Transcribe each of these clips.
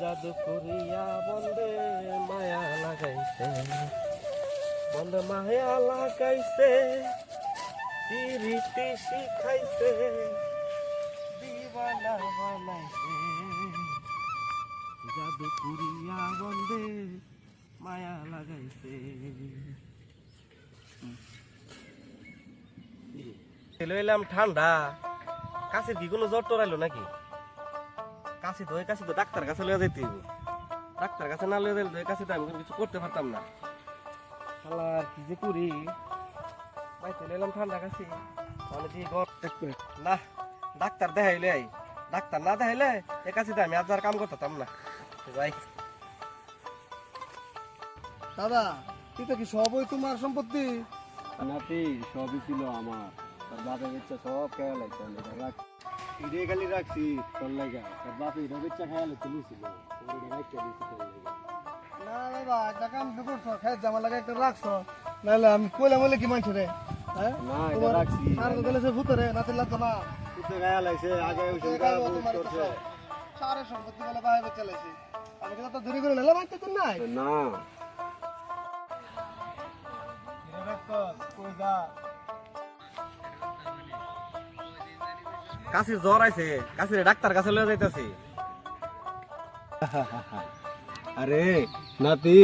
জাদু করিয়া বন্দে মায়া লাগাইছে। বন্দে মায়া লাগাইছে পিরিতি শিখাইছে, দিবানা বানাইছে। জাদু করিয়া বন্দে মায়া লাগাইছে। ঠান্ডা। কাছে কি জ্বর টরাইলো নাকি? কাছে তো ওই কাছে তো ডাক্তার কাছে লয়ে যেতে হইব। ডাক্তার কাছে না লয়ে দিলে তো কাছে তো আমি কিছু করতে পারতাম না। শালার কি যে করি? ভাই চলে এলাম ঠান্ডা কাছে মানে কি ঘর? না ডাক্তার দেখাইলে আই। ডাক্তার না দেখাইলে এ কাছে তো আমি আজ আর কাম করতাম না। যাই। দাদা এটা কি সবই তোমার সম্পত্তি? নাতি সবই ছিল আমার। তোর বাপের ইচ্ছা সব খেয়াল লাগছে রাখ ইরে খালি রাখছি তোর লাগা তোর বাপের ইরে ইচ্ছা খেয়াল তুলিছিল না দাদা একটা কাম তো করছ খাই জামা লাগা একটা রাখছো নাহলে আমি কইলাম বলে কি মানছো রে হ্যাঁ না এটা রাখছি আর তো গেলে সে ভূতরে নাতে লাগতো না খেয়াল লাগছে আগে ওই করছে সারে সম্পত্তি বলে বাইরে চলেছে আমি কিন্তু তো দেরি করে নিলাম আইতে তো নাই না কই যা কাছে জ্বর আইছে কাছে ডাক্তার কাছে লয়ে যাইতাছি। আরে নাতি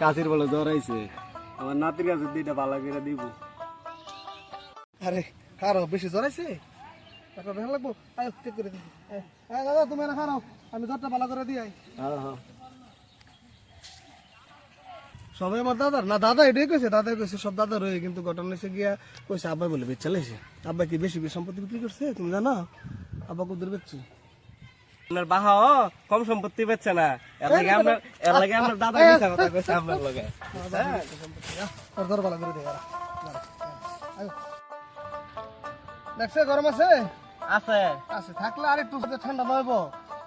কাশির বলে জ্বর আইছে। আমার নাতির কাছে দুইটা ভালো করে দিব। আরে কারও বেশি জড়াইছে টাকা দেখা লাগবো? আয় ঠিক করে হ্যাঁ দাদা তুমি না খারাপ আমি জ্বরটা ভালো করে দিই হ্যাঁ হ্যাঁ। সবাই আমার দাদার। না দাদা এটাই কইছে দাদা কইছে সব দাদা রয়ে কিন্তু ঘটনা হয়েছে গিয়া কইছে আব্বাই বলে বেচ চালাইছে আব্বা কি বেশি বেশি সম্পত্তি বিক্রি করছে? তুমি জানো? আব্বা কুদুর বেচছে। আপনার বাহা কম সম্পত্তি পাচ্ছে না। এর লাগে আপনার এর লাগে আপনার দাদা মিথ্যা কথা কইছে আপনার লগে। আর ধর ভালো করে দে এরা। দাঁড়া, আয়। দেখছে গরম আছে? আছে। আছে থাকলে আর একটু ঠান্ডা নইব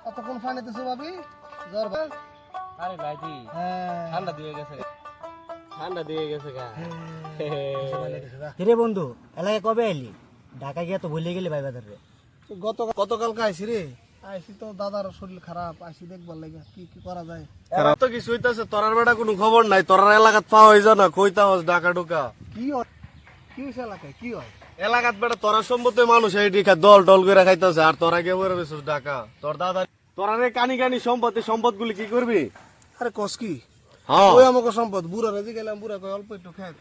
অতক্ষণ ফানিতে ভাবি জ্বর আরে ভাইজি হ্যাঁ। ঠান্ডা দিয়ে গেছে। ঠান্ডা দিয়ে গেছে গা। রে বন্ধু এলাকায় কবে এলি ঢাকা গিয়ে তো ভুলে গেলি ভাই বাজার। রে গত গতকালকে আইসি রে। আইসি তো দাদার শরীর খারাপ আইসি দেখবার লাগে কি কি করা যায়? খারাপ তো কিছু হইতাছে তোরার বেটা কোনো খবর নাই তোরার এলাকাত পাওয়া হয়ে না কইতা হস ডাকা ডুকা কি হয়? কি হয়েছে এলাকায়? কি হয়? এলাকাত বেটা তোরা সম্পত্তি মানুষ এইটি খা দল টল করে খাইতেছে আর তোরা কে বলে বেছিস ডাকা তোর দাদা তোরা রে কানি কানি সম্পত্তি সম্পদ গুলি কি করবি? আরে কস কি? ওই আমাকে সম্পদ। বুড়া রেজি গেলাম বুড়া কয় অল্প একটু খেত।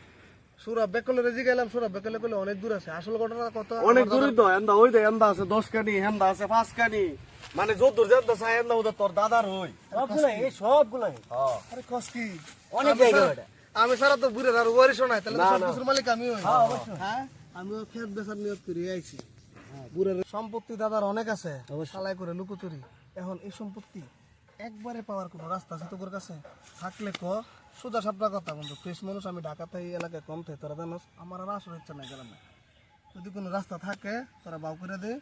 সুরা বেকলে রেজি গেলাম সুরা বেকলে কলে অনেক দূর আছে। আসল ঘটনা কত? অনেক দূরই তো এন্দা ওই দে এন্দা আছে দশ কানি হেন্দা আছে পাঁচ কানি। মানে যত দূর যেন্দা চাই এন্দা ওদের তোর দাদার হই এই হ্যাঁ। আরে কস কি? অনেক আমি জায়গা সারা- আমি সারা তো বুড়ে আর ওয়ারিশ নাই তাহলে সব কিছুর মালিক আমি হই হ্যাঁ? আমিও খেত বেচার নিয়ত করে আইছি। বুড়ের সম্পত্তি দাদার অনেক আছে সালাই করে লুকোচুরি। এখন এই সম্পত্তি একবারে পাওয়ার কোনো রাস্তা আছে? তোর কাছে থাকলে ক। সোজা সাপটা কথা বন্ধু ফ্রেশ মানুষ আমি ঢাকাতে এই এলাকায় কম থাকে তোরা জানোস। আমার আর আসলে ইচ্ছা নাই গেলাম না। যদি কোনো রাস্তা থাকে তোরা বাউ করে দে।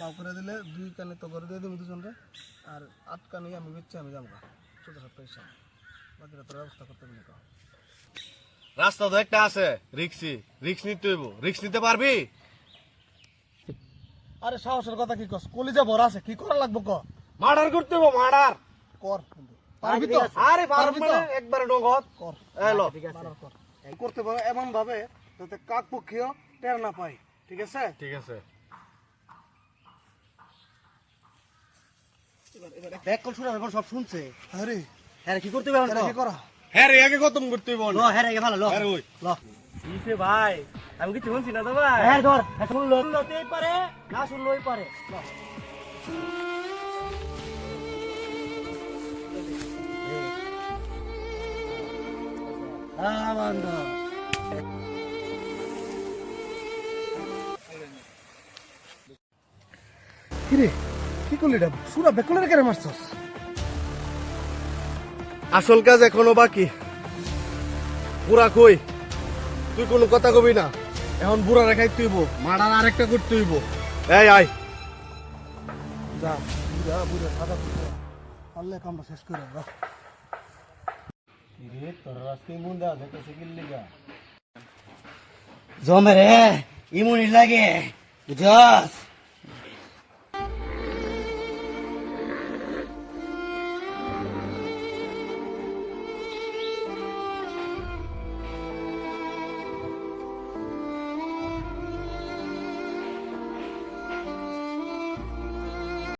বাউ করে দিলে দুই কানে তো করে দিয়ে দিবি দুজনরে। আর আট কানে আমি বেচছি আমি যাব সোজা সাপটা হিসাব বাকিটা তোর ব্যবস্থা করতে বলি কও। রাস্তা তো একটা আছে রিক্সি। রিক্স নিতে হইব। রিক্স নিতে পারবি? আরে সাহসের কথা কি কস? কলিজা ভরা আছে কি করা লাগবে ক? মার্ডার করতে হইব মার্ডার! কর। পারবি তো? আরে পারবি তো? মানে একবারে নগদ কর। এলো মারার কর। করতে পারো এমন ভাবে যাতে কাক পক্ষীয় টের না পাই ঠিক আছে? ঠিক আছে। ব্যাক কল শুনে এখন সব শুনছে। আরে। হ্যাঁ কি করতে পারবেন এটা কি করা? হ্যাঁ রে আগে খতম করতে হইব ল হ্যাঁ ভালো ল। হ্যাঁ ওই। ল। কিসে ভাই আমি কিছু শুনছি না তো ভাই। হ্যাঁ ধর। হ্যাঁ, শুনলো শুনলোতেই পারে না শুনলোই পারে। ল। হ্যাঁ বন্ধু কি রে? কি করলি এটা সুরা বেকলের কেড়ে মারছস? আসল কাজ এখনও বাকি। বুড়া কই? তুই কোনো কথা কবি না। এখন বুড়া রেখাই তুইব মার্ডার আরেকটা করতে হইব। এই আয়। যা বুড়া বুড়া সাদা বুড়া। পারলে কামটা শেষ করে রাখ জমে রে ইমুনি লাগে বুঝছস